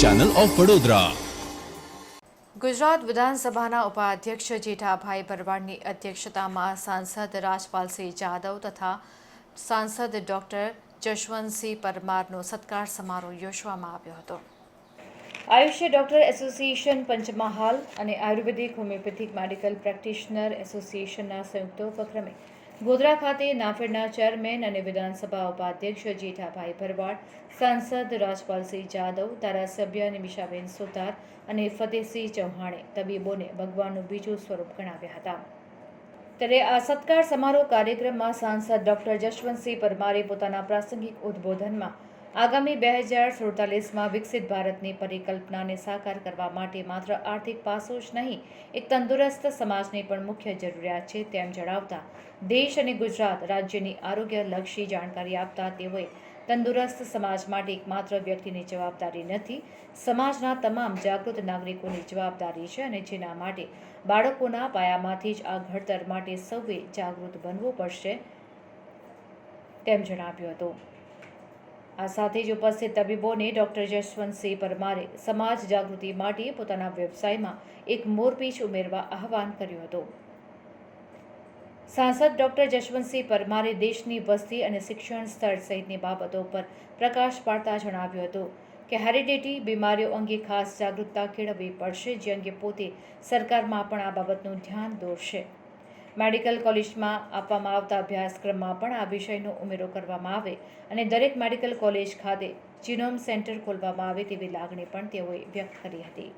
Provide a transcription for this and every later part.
Channel of Vadodara Gujarat વિધાનસભાના ઉપાધ્યક્ષ જેઠાભાઈ ભરવાડની અધ્યક્ષતામાં સાંસદ રાજપાલસિંહ જાદવ તથા સાંસદ ડોક્ટર જશવંતસિંહ પરમારનો સત્કાર સમારોહ યોજવામાં આવ્યો હતો. આયુષ્ય ડોક્ટર એસોસિએશન પંચમહાલ અને આયુર્વેદિક હોમિયોપેથિક મેડિકલ પ્રેક્ટિશનર એસોસિએશનના સંયુક્ત ઉપક્રમે ગોધરા ખાતે નાફેડના ચેરમેન અને વિધાનસભા ઉપાધ્યક્ષ જેઠાભાઈ ભરવાડ, સાંસદ રાજપાલસિંહ જાદવ, ધારાસભ્ય નિમિષાબેન સુતાર અને ફતેહસિંહ ચૌહાણે તબીબોને ભગવાનનું બીજું સ્વરૂપ ગણાવ્યા હતા. ત્યારે આ સત્કાર સમારોહ કાર્યક્રમમાં સાંસદ ડોક્ટર જશવંતસિંહ પરમારે પોતાના પ્રાસંગિક ઉદ્બોધનમાં આગામી બે હજાર સુડતાલીસમાં વિકસિત ભારતની પરિકલ્પનાને સાકાર કરવા માટે માત્ર આર્થિક પાસું જ નહીં, એક તંદુરસ્ત સમાજની પણ મુખ્ય જરૂરિયાત છે તેમ જણાવતા દેશ અને ગુજરાત રાજ્યની આરોગ્યલક્ષી જાણકારી આપતા તેઓએ તંદુરસ્ત સમાજ માટે એકમાત્ર વ્યક્તિની જવાબદારી નથી, સમાજના તમામ જાગૃત નાગરિકોની જવાબદારી છે અને જેના માટે બાળકોના પાયામાંથી જ આ ઘડતર માટે સૌએ જાગૃત બનવું પડશે તેમ જણાવ્યું હતું. આ સાથે જ ઉપસ્થિત તબીબોને ડોક્ટર જશવંતસિંહ પરમારે સમાજ જાગૃતિ માટે પોતાના વ્યવસાયમાં એક મોરપીંછ ઉમેરવા આહવાન કર્યું હતું. સાંસદ ડોક્ટર જશવંતસિંહ પરમારે દેશની વસ્તી અને શિક્ષણ સ્તર સહિતની બાબતો પર પ્રકાશ પાડતા જણાવ્યું હતું કે હેરિડિટી બીમારીઓ અંગે ખાસ જાગૃતતા કેળવવી પડશે જે અંગે પોતે સરકારમાં પણ આ બાબતનું ધ્યાન દોરશે. મેડિકલ કોલેજમાં આપવામાં આવતા અભ્યાસક્રમમાં પણ આ વિષયનો ઉમેરો કરવામાં આવે અને દરેક મેડિકલ કોલેજ ખાતે જીનોમ સેન્ટર ખોલવામાં આવે તેવી લાગણી પણ તેઓએ વ્યક્ત કરી હતી.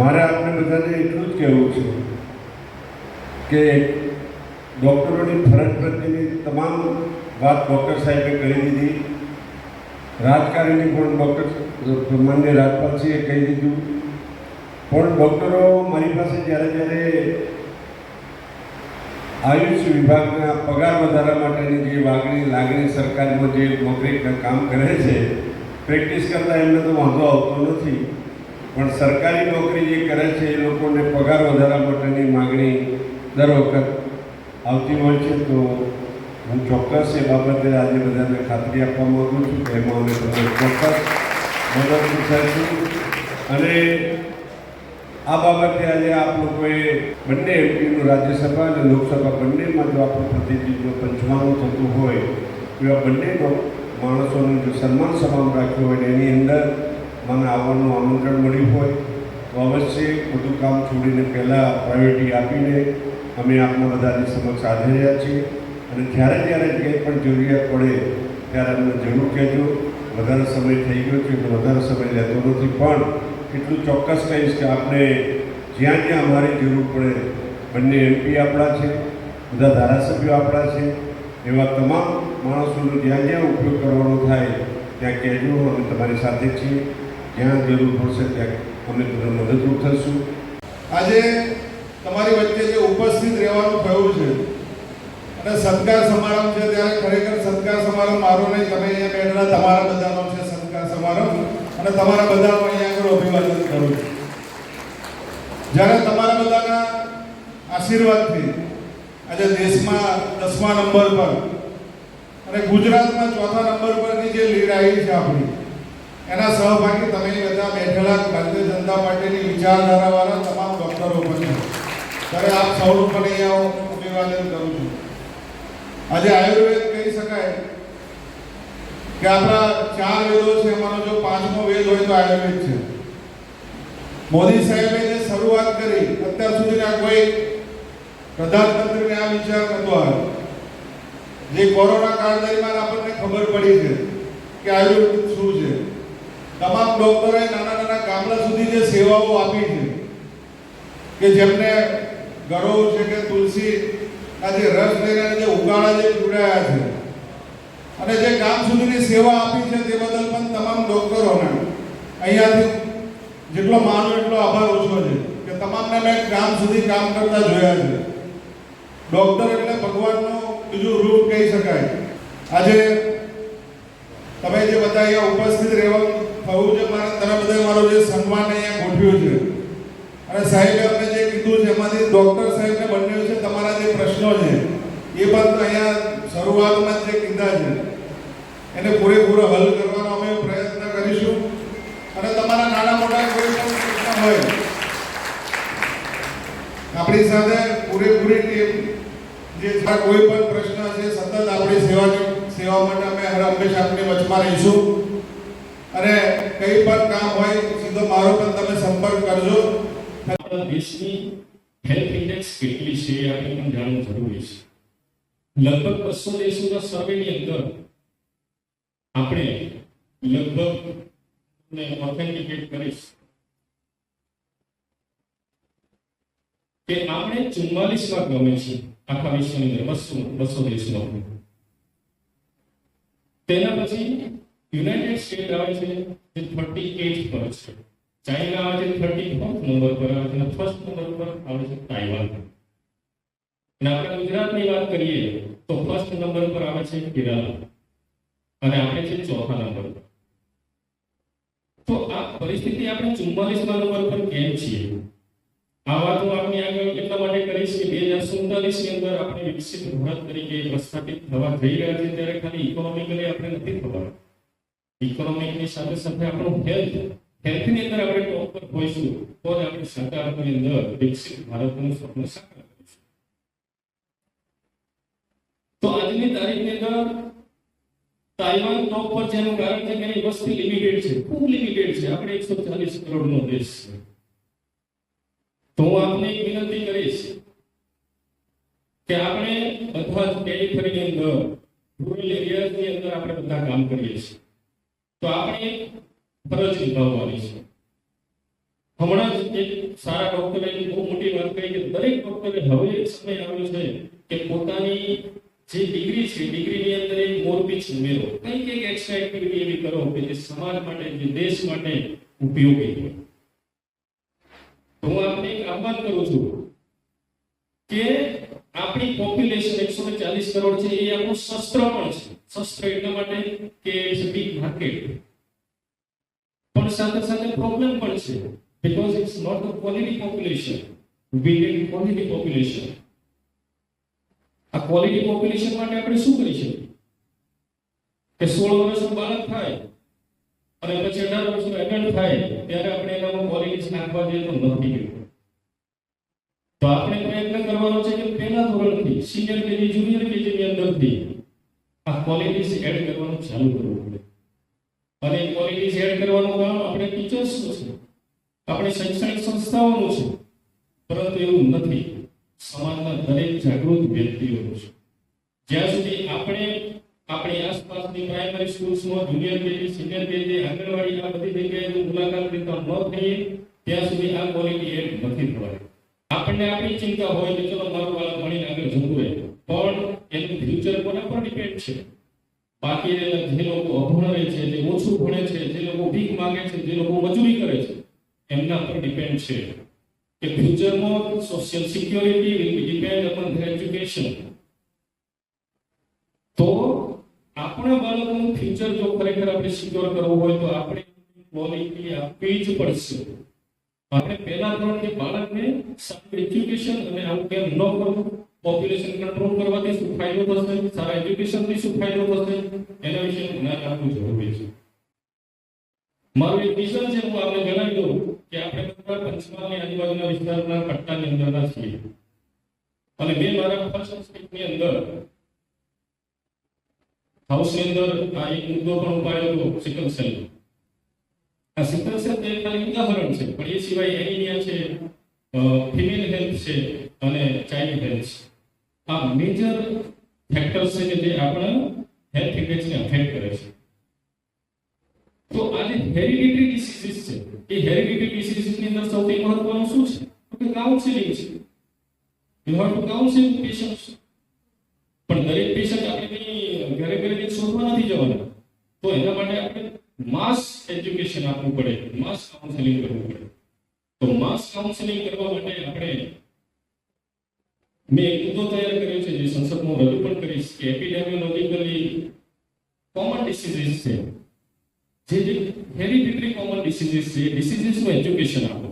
મારે આપણે બધાને એટલું જ કહેવું છે કે ડૉક્ટરોની ફરજ પ્રત્યેની તમામ વાત ડૉક્ટર સાહેબે કરી દીધી. રાજકારણી પણ ડૉક્ટર માન્ય રાજપાલસિંહે કહી દીધું. પણ ડૉક્ટરો મારી પાસે જ્યારે જ્યારે આયુષ વિભાગના પગાર વધારા માટેની જે વાગણી લાગણી સરકારમાં જે નોકરી કામ કરે છે, પ્રેક્ટિસ કરતાં એમને તો વાંધો આવતો નથી. પણ સરકારી નોકરી જે કરે છે, એ લોકોને પગાર વધારા માટેની માગણી દર વખત આવતી હોય છે. તો હું ચોક્કસ એ બાબતે આજે બધાને ખાતરી આપવા માગું છું કે એમાં અમે તમને ચોક્કસ મદદ થઈશું અને આ બાબતે આજે આપ લોકોએ બંને એમપીનું રાજ્યસભા અને લોકસભા બંનેમાં જો આપણું પ્રતિનિધિત્વ પંચમાનું થતું હોય એવા બંને માણસોનું જો સન્માન સમાન રાખ્યું હોય એની અંદર મને આવવાનું આમંત્રણ મળ્યું હોય, તો અવશ્ય બધું કામ છોડીને પહેલાં પ્રાયોરિટી આપીને અમે આપના બધાની સમક્ષ હાજર રહ્યા છીએ. અને જ્યારે જ્યારે જે પણ જરૂરિયાત પડે, ત્યારે અમને જરૂર કહેજો. વધારે સમય થઈ ગયો છે વધારે સમય લેતો નથી. પણ એટલું ચોક્કસ કહીશ કે આપણે જ્યાં જ્યાં અમારી જરૂર પડે, બંને એમપી આપણા છે, બધા ધારાસભ્યો આપણા છે, એવા તમામ માણસોનો જ્યાં જ્યાં ઉપયોગ કરવાનો થાય, ત્યાં કહેજો. અમે તમારી સાથે છીએ. જ્યાં જરૂર પડશે ત્યાં અમે તમને મદદરૂપ થશું આજે તમારી વચ્ચે જે ઉપસ્થિત રહેવાનું થયું છે, અને સત્કાર સમારંભ છે, ત્યારે ખરેખર સત્કાર સમારંભ મારો નહીં, તમે અહીંયા બેઠેલા તમારા બધાનો છે સત્કાર સમારંભ, અને તમારા બધાનું અહીંયા આગળ અભિવાદન કરું છું. જ્યારે તમારા બધાના આશીર્વાદથી આજે દેશમાં દસમા નંબર પર અને ગુજરાતમાં ચોથા નંબર પરની જે લીડ આવી છે આપણી એના સહભાગી તમે બધા બેઠેલા ભારતીય જનતા પાર્ટીની વિચારધારાવાળા તમામ ડૉક્ટરો પણ છે. ત્યારે આપ સૌ પણ અહીંયા હું અભિવાદન કરું છું. આજે આયુર્વેદ કહી શકાય કે આપણા ચાર વેદો છે, એમાંનો જો પાંચમો વેદ હોય તો આયુર્વેદ છે. મોદી સાહેબે જે શરૂઆત કરી, અત્યાર સુધીના કોઈ પ્રધાનમંત્રીને આ વિચાર નતો આવ્યો. જે કોરોના કાળ દરમિયાન આપણને ખબર પડી છે કે આયુર્વેદ શું છે. તમામ ડોક્ટરોએ નાના નાના ગામડા સુધી જે સેવાઓ આપી છે, કે જેમને ગરોવ છે કે તુલસી આજે રસ લઈને જે ઉગાડા જે જોડાયા છે. અને જે ગામ સુધીની સેવા આપી છે તે બદલ પણ તમામ ડોક્ટરોને અહીંયાથી જેટલો માનો એટલો આભાર ઓછો છે, કે તમામને મેં ગામ સુધી કામ કરતા જોયા છે. ડોક્ટર એટલે ભગવાનનું બીજું રૂપ કહી શકાય. આજે તમે જે બધા અહીંયા ઉપસ્થિત રહેવા થવું છે મારા તરફ બધા મારો જે સન્માન અહીંયા ગોઠવ્યું છે. અને સાહેબે અમને જે કીધું છે, એમાંથી ડોક્ટર સાહેબને બન્યું છે તમારા જે પ્રશ્નો છે, એ પણ અહીંયા શરૂઆતમાં જે કીધા છે. એને પૂરેપૂરો હલ કરવાનો અમે પ્રયત્ન કરીશું. અને તમારા નાના મોટા કોઈ પણ પ્રશ્ન હોય, આપણી સાથે પૂરેપૂરી ટીમ જે કોઈ પણ પ્રશ્ન છે, સતત આપણી સેવા સેવા માટે અમે હર હંમેશા આપણી વચમાં રહીશું. અને પણ કામ હોય, સીધો મારો પણ તમે સંપર્ક કરજો. દેશની હેલ્થ ઇન્ડેક્સ કેટલી છે આપણે પણ જાણવું જરૂરી છે. લગભગ બસો દેશોના સર્વેની અંદર આપણે લગભગ ઓથેન્ટિકેટ કરીશ કે આપણે ચુમ્માલીસમાં ગમે છે આખા વિશ્વની અંદર, બસો બસો દેશમાં. તેના પછી યુનાઇટેડ સ્ટેટ આવે છે જે થર્ટી એટ પર છે ચાઇના આવે છે થર્ટી ફોર્થ નંબર પર આવે છે અને ફર્સ્ટ નંબર પર આવે છે તાઇવાન અને આપણે ગુજરાતની વાત કરીએ તો ફર્સ્ટ નંબર પર આવે છે કેરળ અને આપણે છે ચોથા નંબર પર. તો આ પરિસ્થિતિ આપણે ચુમ્માલીસમા નંબર પર કેમ છીએ? આ વાત હું આપની આગળ એટલા માટે કરીશ કે બે હજાર સુડતાલીસની અંદર આપણે વિકસિત ભારત તરીકે પ્રસ્થાપિત થવા જઈ રહ્યા છીએ, ત્યારે ખાલી ઇકોનોમિકલી આપણે નથી થવા ઇકોનોમિકની સાથે સાથે આપણું હેલ્થ હેલ્થની અંદર આપણે ટોપ પર હોઈશું, તો જ આપણે સરકારની અંદર વિકસિત ભારતનું સ્વપ્ન સાકાર તો આજની તારીખની અંદર તાઇવાન ટોપ પર છે કારણ છે કે એની વસ્તી લિમિટેડ છે, ખૂબ લિમિટેડ છે. આપણે એકસો ચાલીસ કરોડનો દેશ છે. તો હું આપને એક વિનંતી કરીશ કે આપણે બધા જ પેરીફેરીની અંદર રૂરલ એરિયાની અંદર આપણે બધા કામ કરીએ છીએ. તો આપણે ફરજ નિભાવવાની છે. હમણાં જ એક સારા ડોક્ટરે બહુ મોટી વાત કહી કે દરેક ડોક્ટરે હવે એક સમય આવ્યો છે કે પોતાની જે ડિગ્રી છે, ડિગ્રીની અંદર એક મોરપીચ ઉમેરો. કંઈક એક એક્સ્ટ્રા એક્ટિવિટી એવી કરો કે જે સમાજ માટે, જે દેશ માટે ઉપયોગી હોય. તો હું આપને એક આહ્વાન કરું છું કે આપણી પોપ્યુલેશન એકસો ચાલીસ કરોડ છે, એ આપણું શસ્ત્ર પણ છે. શસ્ત્ર એટલા માટે કે ઇટ્સ બિગ માર્કેટ પણ સાથે સાથે પ્રોબ્લેમ પણ છે. Because it's not the quality population. We need quality population આ ક્વોલિટી પોપ્યુલેશન માટે આપણે શું કરી શકીએ? કે સોળ વર્ષનું બાળક થાય અને પછી અઢાર વર્ષનું એડલ્ટ થાય, ત્યારે આપણે એનામાં ક્વોલિટીઝ નાખવા જઈએ તો નથી તો આપણે પ્રયત્ન કરવાનો છે કે પહેલા ધોરણથી સિનિયર કેજી જુનિયર કેજી ની અંદરથી આ ક્વોલિટીઝ એડ કરવાનું ચાલુ કરવું પડે. અને ક્વોલિટીઝ એડ કરવાનું કામ આપણે ટીચર્સનું છે. આપણી શૈક્ષણિક સંસ્થાઓનું છે. પરંતુ એવું નથી. સમાજના દરેક જાગૃત વ્યક્તિઓનું છે. જ્યાં સુધી આપણે આપણી આસપાસની primary સ્કૂલ્સમાં junior KG senior KG Anganwadi, આ બધી જગ્યાએ મુલાકાત લેતા ન થઈએ, ત્યાં સુધી આ ક્વોલિટી એડ નથી થવાની. આપણને આપણી ચિંતા હોય કે ચલો મારું બાળક ભણીને આગળ જતું રહે. છે. બાકી રહેલા જે લોકો અભણ છે, જે ઓછું ભણે છે, જે લોકો ભીખ માંગે છે, જે લોકો મજૂરી કરે છે, એમના પર ડિપેન્ડ છે કે ફ્યુચરમાં social security will be depend upon their education તો આપણા બાળકોનું ફ્યુચર જો ખરેખર આપણે સિક્યોર કરવું હોય તો આપણે ક્વોલિટી આપવી જ પડશે. આપણે પહેલા ધોરણથી બાળકને સારું એજ્યુકેશન અને આવું કેમ ન કરવું. પોપ્યુલેશન કંટ્રોલ કરવાથી શું ફાયદો થશે? સારા એજ્યુકેશનથી શું ફાયદો થશે? એના વિશે જ્ઞાન આપવું જરૂરી છે. મારું એક મિશન છે, હું આપણે જણાવી દઉં કે આપણે બધા પંચમહાલની આજુબાજુના વિસ્તારના પટ્ટાની અંદરના છીએ. અને મેં મારા ફર્સ્ટ અંદર હાઉસની અંદર આ એક મુદ્દો પણ ઉપાડ્યો હતો, સિકલ સેલ આ સિકલ સેલ તે ખાલી ઉદાહરણ છે, પણ એ સિવાય એનિમિયા છે ફિમેલ હેલ્થ છે અને ચાઇલ્ડ હેલ્થ છે. આ મેજર ફેક્ટર્સ છે કે જે આપણા હેલ્થ ઇફેક્ટ્સને અફેક્ટ કરે છે. તો આ જે હેરિડિટરી ડિસીઝીસ છે, એ હેરિડિટરી ડિસીઝીસની અંદર સૌથી મહત્વનું શું છે? તો કે કાઉન્સિલિંગ છે. You have to counsel patients પણ દરેક પેશન્ટ આપણે ઘરે ઘરે શોધવા નથી જવાના. તો એના માટે આપણે માસ એજ્યુકેશન આપવું પડે. માસ કાઉન્સેલિંગ કરવું પડે. તો માસ કાઉન્સેલિંગ કરવા માટે આપણે મેં એક મુદ્દો તૈયાર કર્યો છે જે સંસદમાં રજૂ પણ કરીશ કે એપિડેમિયોલોજિકલી કોમન ડિસીઝીસ છે. જે જે હેરિડિટરી કોમન ડિસીઝીસ છે ડિસીઝીસનું એજ્યુકેશન આપો.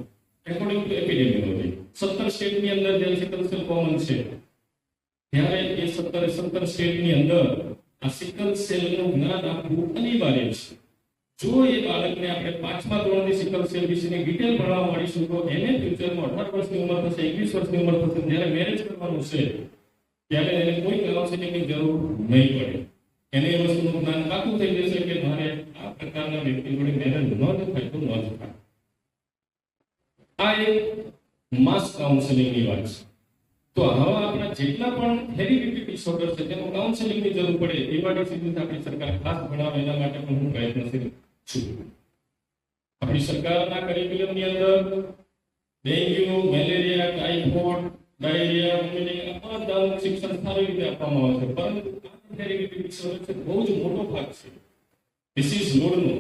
એકોર્ડિંગ ટુ એપિડેમિયોલોજી સત્તર સ્ટેટની અંદર જે સિકલ સેલ કોમન છે. ત્યારે એ સત્તર સત્તર સ્ટેટની અંદર આ સિકલ સેલનું જ્ઞાન આપવું અનિવાર્ય છે. જો એ બાળકને આપણે પાંચમા ધોરણની સિકલ સેલ વિશેની ડિટેલ ભણવા મળીશું, તો એને ફ્યુચરમાં અઢાર વર્ષની ઉંમર થશે, એકવીસ વર્ષની ઉંમર થશે, જ્યારે મેરેજ કરવાનું છે, ત્યારે એને કોઈ કાઉન્સિલિંગની જરૂર નહીં પડે. એને એ વસ્તુનું જ્ઞાન પાકું થઈ જશે કે મારે આ પ્રકારના વ્યક્તિ જોડે મેરેજ ન થાય ન થાય. આ એક માસ કાઉન્સેલિંગની વાત છે. તો હવે આપણા જેટલા પણ હેરિડિટી ડિસઓર્ડર છે તેનું કાઉન્સેલિંગની જરૂર પડે, એવા ડિસીઝ આપણી સરકાર ખાસ ભણાવે, એના માટે પણ હું પ્રયત્નશીલ આપણી સરકારના કરિક્યુલમની અંદર ડેન્ગ્યુ મેલેરિયા ટાઇફોઇડ ડાયરિયા વગેરે આ બધાનું શિક્ષણ સારી રીતે આપવામાં આવે છે. પરંતુ આ હેરિડિટી છે, બહુ જ મોટો ભાગ છે. ડિસીઝ લોડનો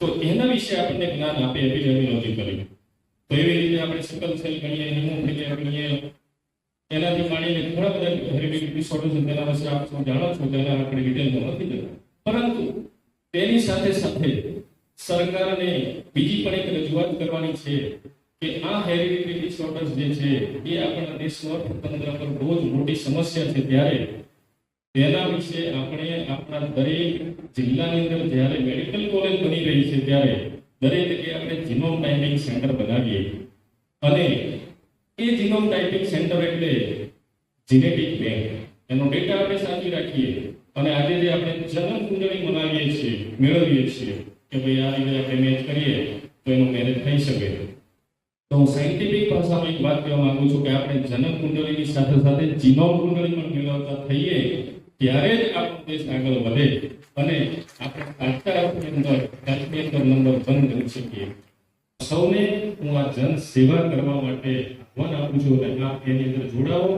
તો એના વિશે આપણને જ્ઞાન આપે એપિડેમિયોલોજી કરી તો એવી રીતે આપણે સિકલ સેલ ગણીએ હિમોફિલિયા ગણીએ. એનાથી માંડીને ઘણા બધા હેરિડિટી ડિસઓર્ડર છે તેના વિશે આપ જાણો છો, તેના આપણે ડિટેલમાં નથી જતા પરંતુ તેની સાથે સાથે સરકારને બીજી પણ એક રજૂઆત કરવાની છે કે આ હેરિડિટી ડિસઓર્ડર્સ જે છે, એ આપણા દેશનું અર્થતંત્ર પર બહુ જ મોટી સમસ્યા છે. ત્યારે તેના વિશે આપણે આપણા દરેક જિલ્લાની અંદર જ્યારે મેડિકલ કોલેજ બની રહી છે, ત્યારે દરેક જગ્યાએ આપણે જીનોમ ટાઈપિંગ સેન્ટર બનાવીએ. અને એ જીનોમ ટાઈપિંગ સેન્ટર એટલે જીનેટિક બેંક એનો ડેટા આપણે સાચવી રાખીએ. અને આજે જે આપણે જન્મ કુંડળી મનાવીએ છીએ, મેળવીએ છીએ કે ભાઈ આ રીતે આપણે મેચ કરીએ તો એનું મેરેજ થઈ શકે. તો હું સાયન્ટિફિક ભાષામાં એક વાત કહેવા માંગુ છું કે આપણે જન્મ કુંડળીની સાથે સાથે જીનોમ કુંડળી પણ મેળવતા થઈએ, ત્યારે જ આપણો દેશ આગળ વધે અને આપણે અર્થની અંદર કાશ્મીર નંબર વન કરી શકીએ. સૌને હું આ જન સેવા કરવા માટે આહ્વાન આપું છું આપ એની અંદર જોડાઓ.